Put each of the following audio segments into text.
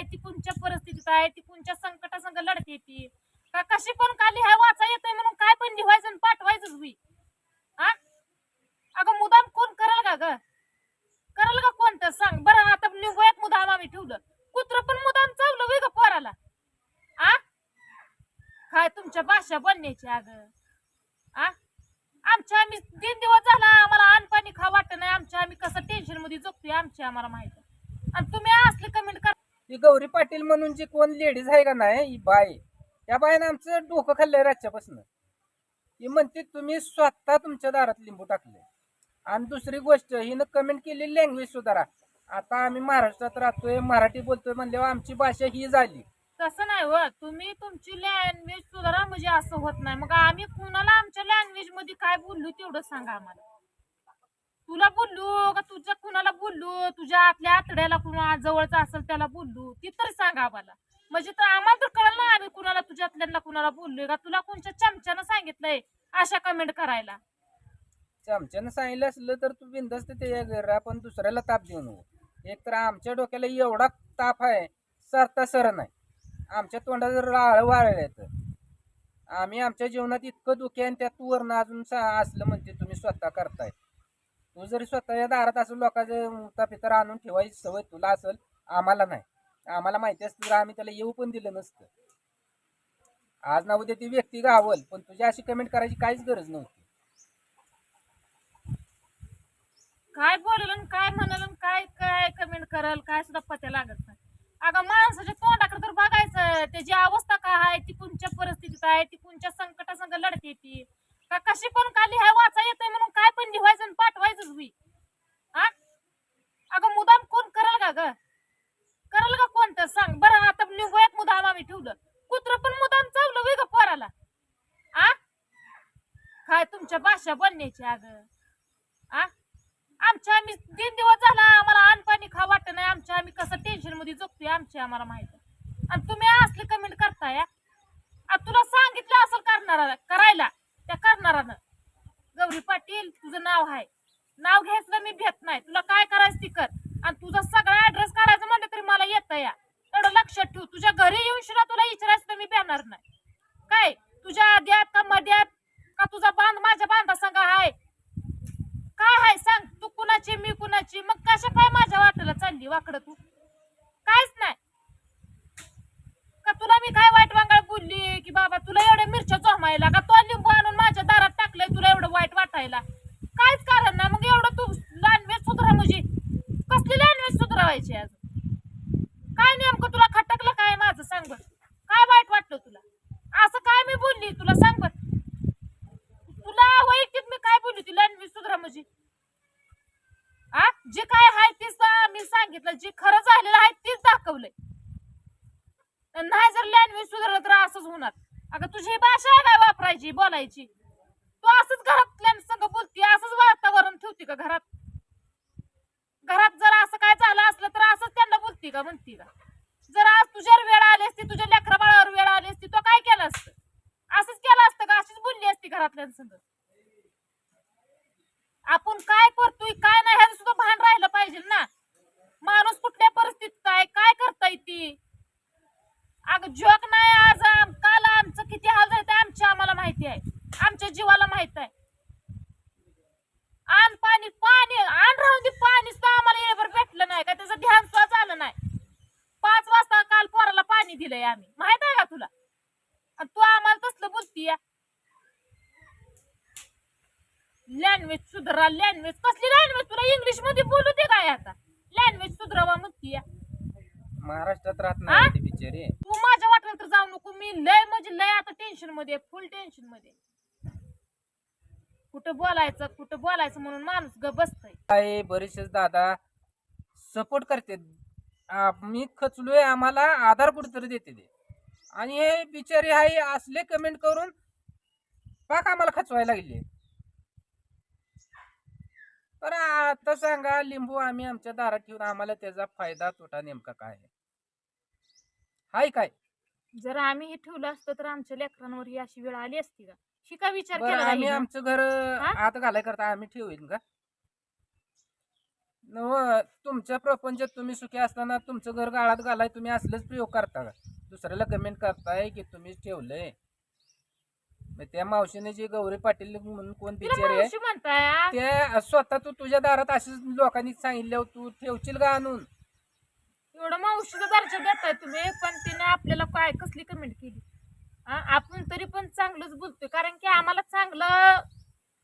आहे ती कोणच्या परिस्थितीत आहे ती कोणच्या संकटासंग लढते ती? का कशी पण का लिहाय वाचा येतंय म्हणून काय पण लिहायचं आणि पाठवायचंच हुई हा अगं मुदाम कोण करल का ग? करल का कोणतं सांग. बरं आता निघूयात मुदाम आम्ही ठेवलं. कुत्र पण मुदाम चावलं वेग पोराला. आ? काय तुमच्या भाषा बनण्याची अगं? आ? आमच्या आम्ही तीन दिवस झाला आम्हाला अनपाणी खा वाटत नाही. आमच्या आम्ही कसं टेन्शनमध्ये जगतोय आमची आम्हाला माहीत. आणि तुम्ही असले कमेंट करा ती गौरी पाटील म्हणून जी कोण लेडीज आहे का नाही ही बाय त्या बायनं आमचं डोकं खाल्लंय रातच्यापासून. ही म्हणते तुम्ही स्वतः तुमच्या दारात लिंबू टाकले. आणि दुसरी गोष्ट हिनं कमेंट केली लँग्वेज सुधारा. आता आम्ही महाराष्ट्रात राहतोय मराठी बोलतोय म्हणल्यावर आमची भाषा ही झाली. तसं नाही हो तुम्ही तुमची लँग्वेज सुधारा म्हणजे असं होत नाही. मग आम्ही कुणाला आमच्या लँग्वेजमध्ये काय बोललो तेवढं सांगा आम्हाला. तुला बोललो का तुझ्या कुणाला बोललो? तुझ्या आपल्या आतड्याला कुणा जवळचा असेल त्याला बोललो. ती तरी सांगा आम्हाला. म्हणजे तर आम्हाला तर कळलं ना आम्ही कुणाला तुझ्या आतल्यांना कुणाला बोललोय का? तुला कोणच्या चमच्यानं सांगितलंय अशा कमेंट करायला? चमच्यानं सांगितलं असलं तर तू बिंदस्त ते घर आपण दुसऱ्याला ताप देऊ नको. एक तर आमच्या डोक्याला एवढा ताप आहे सरता सर नाही. आमच्या तोंडात राळ वाळलं तर. आम्ही आमच्या जीवनात इतकं दुःखी आहे आणि त्यात तू अजून असलं म्हणते तुम्ही स्वतः करताय. तू जरी स्वतःच्या दारात असं लोकांचं पितर आणून ठेवायची सवय तुला असेल आम्हाला नाही. आम्हाला माहिती असतं तर आम्ही त्याला येऊ पण दिलं नसतं. आज ना उद्या ती व्यक्ती गावल पण तुझी अशी कमेंट करायची काहीच गरज नव्हती. काय बोलल आणि काय म्हणाल आणि काय काय कमेंट कराल काय सुद्धा पत्या लागत नाही. अगं माणसाच्या तोंडाकडे तर बघायचं त्याची अवस्था काय आहे ती कोणच्या परिस्थितीत आहे ती कोणच्या संकटासंग लढते ती का कशी पण का लिहाय वाचा येतंय म्हणून काय पण लिहायचं आणि पाठवायचंच होई हा? अगं मुदाम कोण करल का ग? करल का कोणतं सांग. बरं आता निघूयात मुदाम आम्ही ठेवलं. कुत्र पण मुदाम चावलं वेग पोराला. आ काय तुमच्या भाषा बनण्याची अगं? आ आमच्या आम्ही तीन दिवस झाला आम्हाला अनपाणी खा वाटत नाही. आमच्या आम्ही कसं टेन्शनमध्ये जगतोय आमची आम्हाला माहीत. आणि तुम्ही असले कमेंट करताय तुला सांगितलं असेल करणार करायला. करणार गौरी पाटील तुझं नाव आहे. नाव घ्यायचं मी भेट नाही. तुला काय करायचं ती कर. आणि तुझा सगळा ऍड्रेस काढायचं म्हणलं तरी मला येत या. तेवढं लक्षात ठेव. तुझ्या घरी येऊन शिरा तुला विचारायचं तर मी भेणार नाही. काय? तुझ्या आद्यात का मध्यात का तुझा बांध माझ्या बांधा सांगा हाय काय हाय सांग. तू कुणाची मी कुणाची? मग कशा काय माझ्या वाटेला चालली? वाकडं तू काहीच नाही का तुला मी काय वाईट वांगाळ बोलली की बाबा तुला एवढ्या मिरच्या जोमायला का तो लिंबू आणून माझ्या दारात टाकलंय तुला एवढं वाईट वाटायला काहीच कारण नाही मग एवढं तू लँग्वेज सुधरा म्हणजे कसली लँग्वेज सुधरावायची आज काय नेमकं तुला खटकलं काय माझं सांग बरं काय वाईट वाटलं तुला असं काय मी बोलली तुला सांग बरं तुला वैयक्तिक मी काय बोलली ती लँग्वेज सुधरा म्हणजे आ जे काय आहे तेच सा- मी सांगितलं जे खरं झालेलं आहे तीच दाखवलंय. नाही जर लँग्वेज सुधारलं तर असंच होणार. अगं तुझी भाषा काय वापरायची बोलायची. तू असंच घरातल्या संग बोलती असंच वातावरण ठेवते का घरात? घरात जर असं काय झालं असलं तर असंच त्यांना बोलती का म्हणती का? जर आज तुझ्यावर वेळ आली असती तुझ्या लेकराबाळावर वेळ आली असती तो काय केलं असतं? असंच केलं असतं का? अशीच बोलली असती घरातल्यांसंग आपण काय करतोय काय नाही ह्याचं सुद्धा भान राहिलं पाहिजे ना माणूस कुठल्या परिस्थितीत आहे काय करताय ती अगं जग नाही आज आम- काल आमचं किती हाल झाले ते आमच्या आम्हाला माहिती आहे आमच्या जीवाला माहीत आहे आण पाणी पाणी आण राहून दे पाणी सुद्धा आम्हाला येळभर भेटलं नाही का त्याचं ध्यान सुद्धा झालं नाही पाच वाजता काल पोराला पाणी दिलंय आम्ही माहीत आहे का तुला आणि तू आम्हाला तसलं बोलतीय लँग्वेज सुधरा लँग्वेज कसली लँग्वेज तुला इंग्लिशमध्ये बोलू दे काय आता? लँग्वेज सुधरावा म्हणतीय महाराष्ट्रात राहत आ? नाही ती बिचारी तू माझ्या वाटेल तर जाऊ नको. मी लय म्हणजे लय आता टेन्शनमध्ये फुल टेन्शनमध्ये कुठं बोलायचं कुठं बोलायचं म्हणून माणूस ग बसतय. आहे बरेचसेच दादा सपोर्ट करते. मी खचलोय आम्हाला आधार कुठेतरी देते ते. आणि हे बिचारी आहे असले कमेंट करून पाक आम्हाला खचवायला लागले. तर आता सांगा लिंबू आम्ही आमच्या दारात ठेवून आम्हाला त्याचा फायदा तोटा नेमका काय आहे? हाय काय? जर आम्ही हे ठेवलं असतं तर आमच्या लेकरांवर ही अशी वेळ आली असती का? ही का विचार बरं केला आम्ही नाही आमचं घर हा? आत घालाय करता आम्ही ठेवून का? नव तुमच्या प्रपंचात तुम्ही सुखी असताना तुमचं घर गाळात घालाय तुम्ही असलंच प्रयोग करता का? दुसऱ्याला कमेंट करताय की तुम्ही ठेवलंय. मग त्या मावशीने जी गौरी पाटील म्हणून कोण बिचारी आहे म्हणताय त्या स्वतः तू तुझ्या दारात अशीच लोकांनी सांगितल्यावर तू ठेवशील का आणून एवढं मावशीचा दर्जा देताय तुम्ही पण तिने आपल्याला काय कसली कमेंट केली हा, आपण तरी पण चांगलंच बोलतोय कारण की आम्हाला चांगलं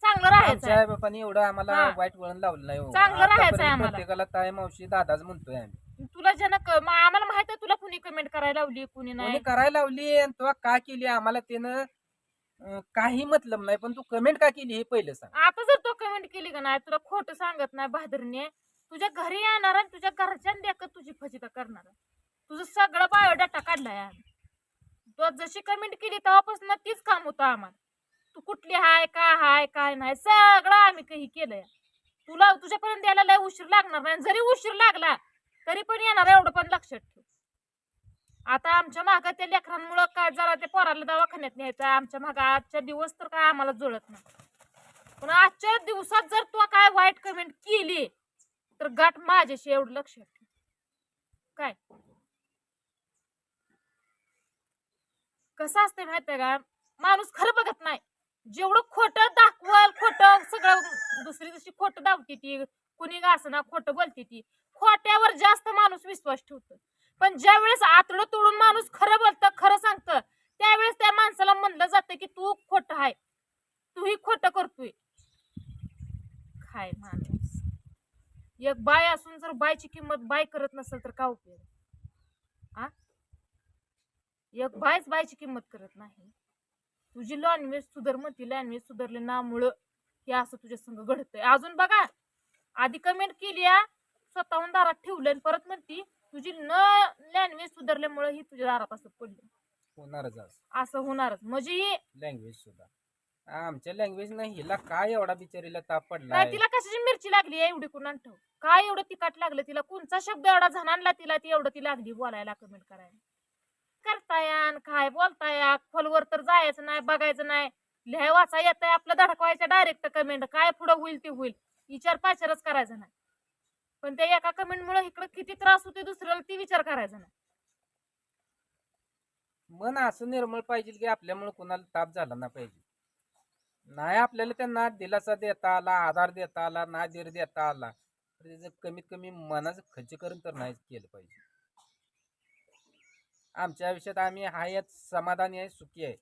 चांगलं राहायचं आमच्या आहे. आई बापाने एवढं आम्हाला हा. वाईट वळण लावलं नाही हो. चांगलं राहायचं आहे आतापर्यंत आम्हाला. प्रत्येकाला ताई मावशी दादाच म्हणतोय आम्ही तुला ज्यानं क- मग आम्हाला माहीत आहे तुला कुणी कमेंट करायला लावली कुणी नाही करायला लावली आणि तुला का केली आम्हाला त्यानं अं, काही मतलब नाही पण तू कमेंट का केली हे पहिलं सांग. आता जर तो कमेंट केली का नाही तुला खोटं सांगत नाही बहादरने तुझ्या घरी येणार आणि तुझ्या घरच्या देखत तुझी फजिता करणार. तुझं सगळं बायोडाटा काढलाय आम्ही तो जशी कमेंट केली तेव्हापासून तीच काम होतं आम्हाला. तू कुठली हाय काय हाय काय नाही सगळं आम्ही काही केलंय. तुला तुझ्यापर्यंत यायला लय उशीर लागणार नाही. जरी उशीर लागला तरी पण येणार एवढं पण लक्षात ठेव. आता आमच्या मागं त्या लेकरांमुळं काय जरा ते पोराला दवाखान्यात न्यायचं आमच्या मागं आजच्या दिवस तर काय आम्हाला जुळत नाही. पण आजच्या दिवसात जर तू काय वाईट कमेंट केली तर गाठ माझ्याशी एवढं लक्षात ठेव. काय? कसं असते माहितीये का? माणूस खरं बघत नाही. जेवढं खोटं दाखवल खोटं सगळं दुसरी जशी खोटं दावते ती कुणी गासना खोटं बोलते ती खोट्यावर जास्त माणूस विश्वास ठेवतो. पण ज्या वेळेस आतडं तोडून माणूस खरं बोलतं खरं सांगतं त्यावेळेस त्या माणसाला म्हणलं जातं की तू खोटं आहे. तूही खोटं करतोय. काय माणूस. एक बाय असून जर बायची किंमत बाय करत नसेल तर का उपयोग आ? एक बायच बायची किंमत करत नाही. तुझी लँग्वेज सुधर म्हणती लँग्वेज सुधारले नामुळं हे असं तुझ्या संग घडतंय. अजून बघा आधी कमेंट केली स्वतःहून दारात ठेवलं परत म्हणती तुझी न लँग्वेज सुधारल्यामुळे ही तुझ्या दारात असं पडलं. होणारच असं असं होणारच. म्हणजे ही लँग्वेज सुद्धा. आमच्या लँग्वेज नाही हिला काय एवढा बिचारीला ताप पडला नाही तिला कशाची मिरची लागली आहे एवढी कुणाला ठेव काय एवढं तिखट लागलं तिला? कोणचा शब्द एवढा झणाणला तिला ती एवढं ती लागली बोलायला कमेंट करायला? करताया आणि काय बोलताया? खोलवर तर जायचं नाही बघायचं नाही. लिहाय वाचा येत आपलं धडकवायचं डायरेक्ट कमेंट काय पुढं होईल ते होईल. विचार पाचारच करायचा नाही. पण त्या एका कमेंट मुळे किती त्रास होते दुसऱ्याला ती विचार करायचा ना मन असं निर्मळ पाहिजे की आपल्यामुळे कुणाला ताप झाला ना पाहिजे. नाही आपल्याला त्यांना दिलासा देता आला आधार देता आला ना धीर देता आला तर त्याचं कमीत कमी मनाचं खच्चीकरण तर नाही केलं पाहिजे. आमच्या आयुष्यात आम्ही हायच समाधानी आहे सुखी आहे.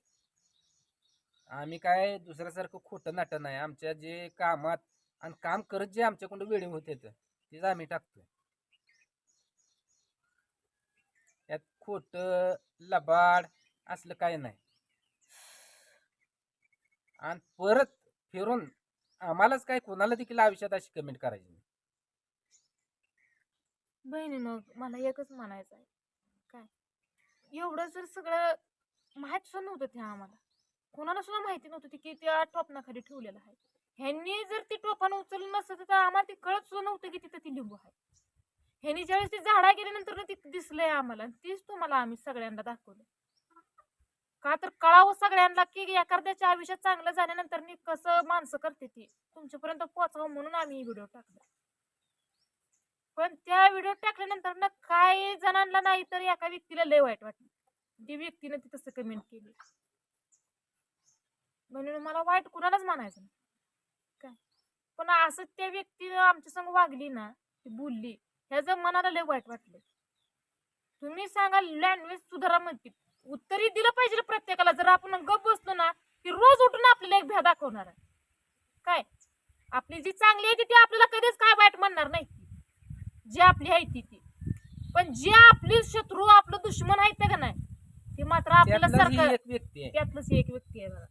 आम्ही काय दुसऱ्यासारखं खोटं नाटं नाही. आमच्या जे कामात आणि काम करत जे आमच्याकडून वेळी होते तेच आम्ही टाकतोय. यात खोटं लबाड असलं काय नाही. आणि परत फिरून आम्हालाच काय कोणाला देखील आयुष्यात अशी कमेंट करायची नाही. बहिणीनं मला एकच म्हणायचं आहे. काय? एवढं जर सगळं माहीत सुद्धा नव्हतं ते आम्हाला. कोणाला सुद्धा माहिती नव्हतं ते की त्या टोपणाखाली ठेवलेलं आहे. ह्यांनी जर ती टोपान उचललं नसतं तर आम्हाला ते कळत सुद्धा नव्हतं की तिथं ती लिंबू आहे. ह्यांनी ज्यावेळेस ती झाडा गेल्यानंतर ती दिसलंय आम्हाला तीच तुम्हाला आम्ही सगळ्यांना दाखवलं. का तर कळावं सगळ्यांना की एखाद्याच्या आयुष्यात चांगलं झाल्यानंतर मी कसं माणसं करते ती. तुमच्यापर्यंत पोहोचावं म्हणून आम्ही व्हिडिओ टाकला. पण त्या व्हिडिओ टाकल्यानंतर ना काही जणांना नाही तर एका व्यक्तीला लय वाईट वाटलं. ती व्यक्तीनं ती तसं कमेंट केली. म्हणून मला वाईट कुणालाच म्हणायचं नाही. काय? पण असं त्या व्यक्तीनं आमच्या संग वागली ना ती बोलली ह्याचं मनाला लय वाईट वाटलं. तुम्ही सांगा लँग्वेज सुधारा म्हणते उत्तरही दिलं पाहिजे प्रत्येकाला. जर आपण गप बसलो ना की रोज उठून आपल्याला एक भ्या दाखवणार आहे. काय? आपली जी चांगली आहे ती ती आपल्याला कधीच काय वाईट म्हणणार नाही जी आपली आहे ती ती. पण जे आपली शत्रू आपलं दुश्मन आहेत का नाही? ते मात्र आपल्याला आहे. त्यातलंच एक व्यक्ती आहे बघा.